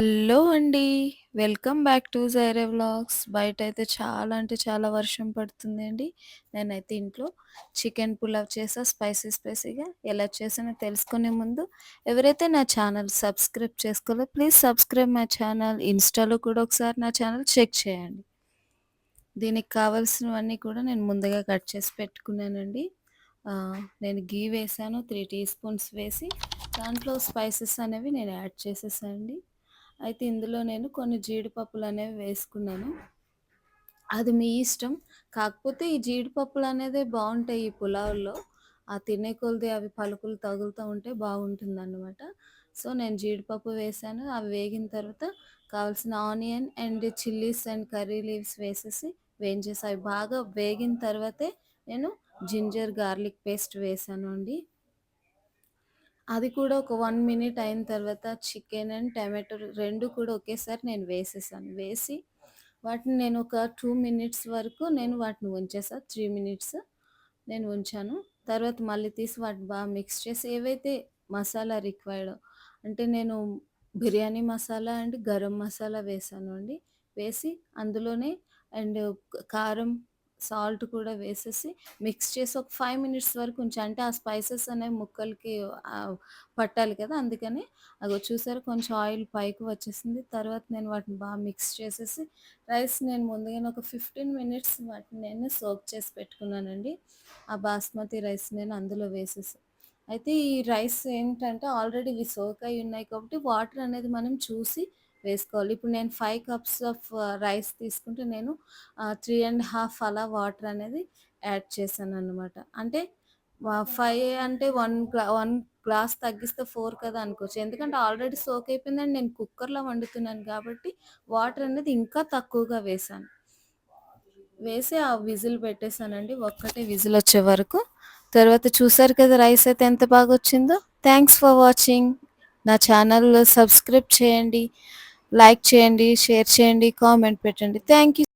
Hello అండి. Welcome back to జైరే vlogs. అయితే చాలా అంటే చాలా వర్షం పడుతుంది అండి నేనైతే ఇంట్లో చికెన్ పులావ్ చేసా స్పైసీ స్పైసీగా. ఎలా చేసానో తెలుసుకునే ముందు ఎవరైతే నా ఛానల్ సబ్స్క్రైబ్ చేసుకోలో ప్లీజ్ సబ్స్క్రైబ్ మై ఛానల్. ఇన్‌స్టాలో కూడా ఒకసారి నా ఛానల్ చెక్ చేయండి. దీనికి కావాల్సినవన్నీ కూడా నేను ముందుగా కట్ చేసి పెట్టుకున్నానండి. నేను గీ వేసాను త్రీ టీ స్పూన్స్ వేసి దాంట్లో స్పైసెస్ అనేవి నేను యాడ్ చేసేసానండి అయితే ఇందులో నేను కొన్ని జీడిపప్పులు అనేవి వేసుకున్నాను. అది మీ ఇష్టం. కాకపోతే ఈ జీడిపప్పులు అనేది బాగుంటాయి ఈ పులావ్‌లో. ఆ తినే కొద్దీ అవి పలుకులు తగులుతూ ఉంటే బాగుంటుందన్నమాట. సో, నేను జీడిపప్పు వేసాను అవి వేగిన తర్వాత కావాల్సిన onion and chillies and curry leaves వేసేసి వేయించేసి అవి బాగా వేగిన తర్వాతే నేను జింజర్ గార్లిక్ పేస్ట్ వేసాను అండి. అది కూడా ఒక వన్ మినిట్ అయిన తర్వాత చికెన్ అండ్ టమాటో రెండు కూడా ఒకేసారి నేను వేసేసాను. వేసి వాటిని నేను ఒక టూ మినిట్స్ వరకు నేను వాటిని ఉంచేసా. త్రీ మినిట్స్ నేను ఉంచాను. తర్వాత మళ్ళీ తీసి వాటిని బాగా మిక్స్ చేసి ఏవైతే మసాలా రిక్వైర్డ్ అంటే నేను బిర్యానీ మసాలా అండ్ గరం మసాలా వేసాను అండి. వేసి అందులోనే అండ్ కారం, సాల్ట్ కూడా వేసేసి మిక్స్ చేసి ఒక ఫైవ్ మినిట్స్ వరకు ఉంచి అంటే ఆ స్పైసెస్ అనేవి ముక్కలకి పట్టాలి కదా! అందుకని అగో చూసారు కొంచెం ఆయిల్ పైకి వచ్చేసింది. తర్వాత నేను వాటిని బాగా మిక్స్ చేసేసి రైస్ నేను ముందుగానే ఒక 15 మినిట్స్ వాటిని నేను సోక్ చేసి పెట్టుకున్నానండి. ఆ బాస్మతి రైస్ నేను అందులో వేసేసి అయితే ఈ రైస్ ఏంటంటే ఆల్రెడీ ఇవి సోక్ అయి ఉన్నాయి కాబట్టి వాటర్ అనేది మనం చూసి వేసుకోవాలి. ఇప్పుడు నేను ఫైవ్ కప్స్ ఆఫ్ రైస్ తీసుకుంటే నేను త్రీ అండ్ హాఫ్ అలా వాటర్ అనేది యాడ్ చేశానన్నమాట. అంటే ఫైవ్ అంటే వన్ వన్ గ్లాస్ తగ్గిస్తే ఫోర్ కదా అనుకోవచ్చు. ఎందుకంటే ఆల్రెడీ సోక్ అయిపోయిందని నేను కుక్కర్‌లో వండుతున్నాను కాబట్టి వాటర్ అనేది ఇంకా తక్కువగా వేశాను. వేసి ఆ విజిల్ పెట్టేసానండి. ఒక్కటే విజిల్ వచ్చే వరకు. తర్వాత చూసారు కదా రైస్ అయితే ఎంత బాగా వచ్చిందో థ్యాంక్స్ ఫర్ వాచింగ్. నా ఛానల్ సబ్స్క్రైబ్ చేయండి. లైక్ చేయండి, షేర్ చేయండి, కామెంట్ పెట్టండి. Thank you.